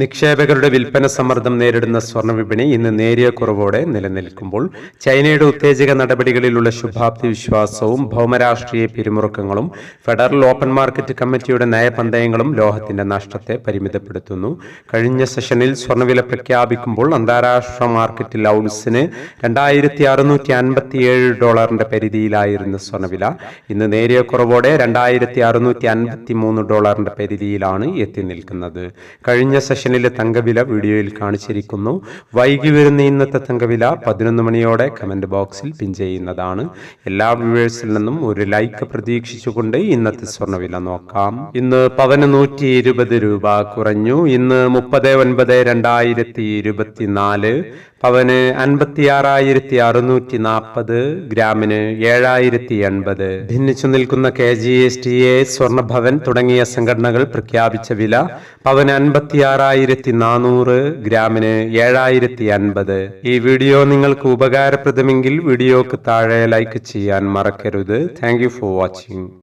നിക്ഷേപകരുടെ വിൽപ്പന സമ്മർദ്ദം നേരിടുന്ന സ്വർണ വിപണി ഇന്ന് നേരിയ കുറവോടെ നിലനിൽക്കുമ്പോൾ ചൈനയുടെ ഉത്തേജക നടപടികളിലുള്ള ശുഭാപ്തി വിശ്വാസവും ഭൗമരാഷ്ട്രീയ പിരിമുറുക്കങ്ങളും ഫെഡറൽ ഓപ്പൺ മാർക്കറ്റ് കമ്മിറ്റിയുടെ നയപന്തയങ്ങളും ലോഹത്തിന്റെ നഷ്ടത്തെ പരിമിതപ്പെടുത്തുന്നു. കഴിഞ്ഞ സെഷനിൽ സ്വർണവില പ്രഖ്യാപിക്കുമ്പോൾ അന്താരാഷ്ട്ര മാർക്കറ്റിൽ ഔൺസിന് രണ്ടായിരത്തി അറുന്നൂറ്റി ഡോളറിന്റെ പരിധിയിലായിരുന്നു സ്വർണവില ഇന്ന് നേരിയ കുറവോടെ രണ്ടായിരത്തി അറുന്നൂറ്റി അൻപത്തി മൂന്ന് ഡോളറിന്റെ പരിധിയിലാണ് എത്തി നിൽക്കുന്നത്. കഴിഞ്ഞ സെഷനിലെ തങ്കവില വീഡിയോയിൽ കാണിച്ചിരിക്കുന്നു. വൈകി വരുന്ന ഇന്നത്തെ തങ്കവില പതിനൊന്ന് മണിയോടെ കമന്റ് ബോക്സിൽ പിൻ ചെയ്യുന്നതാണ്. എല്ലാ വ്യൂവേഴ്സിൽ നിന്നും ഒരു ലൈക്ക് പ്രതീക്ഷിച്ചുകൊണ്ട് ഇന്നത്തെ സ്വർണവില നോക്കാം. ഇന്ന് പവന് നൂറ്റി ഇരുപത് രൂപ കുറഞ്ഞു. ഇന്ന് മുപ്പത് ഒൻപത് രണ്ടായിരത്തി ഇരുപത്തിനാല്. പവന് അൻപത്തി ആറായിരത്തി അറുന്നൂറ്റി നാൽപ്പത് ഗ്രാമിന് ഏഴായിരത്തി എൺപത് ഭിന്നിച്ചു നിൽക്കുന്ന K G S T A Swarnabhavan തുടങ്ങിയ സംഘടനകൾ പ്രഖ്യാപിച്ച വില പവന് അൻപത്തി ആറായിരത്തി നാനൂറ് ഗ്രാമിന് ഏഴായിരത്തി അൻപത് ഈ വീഡിയോ നിങ്ങൾക്ക് ഉപകാരപ്രദമെങ്കിൽ വീഡിയോക്ക് താഴെ ലൈക്ക് ചെയ്യാൻ മറക്കരുത്. Thank for watching.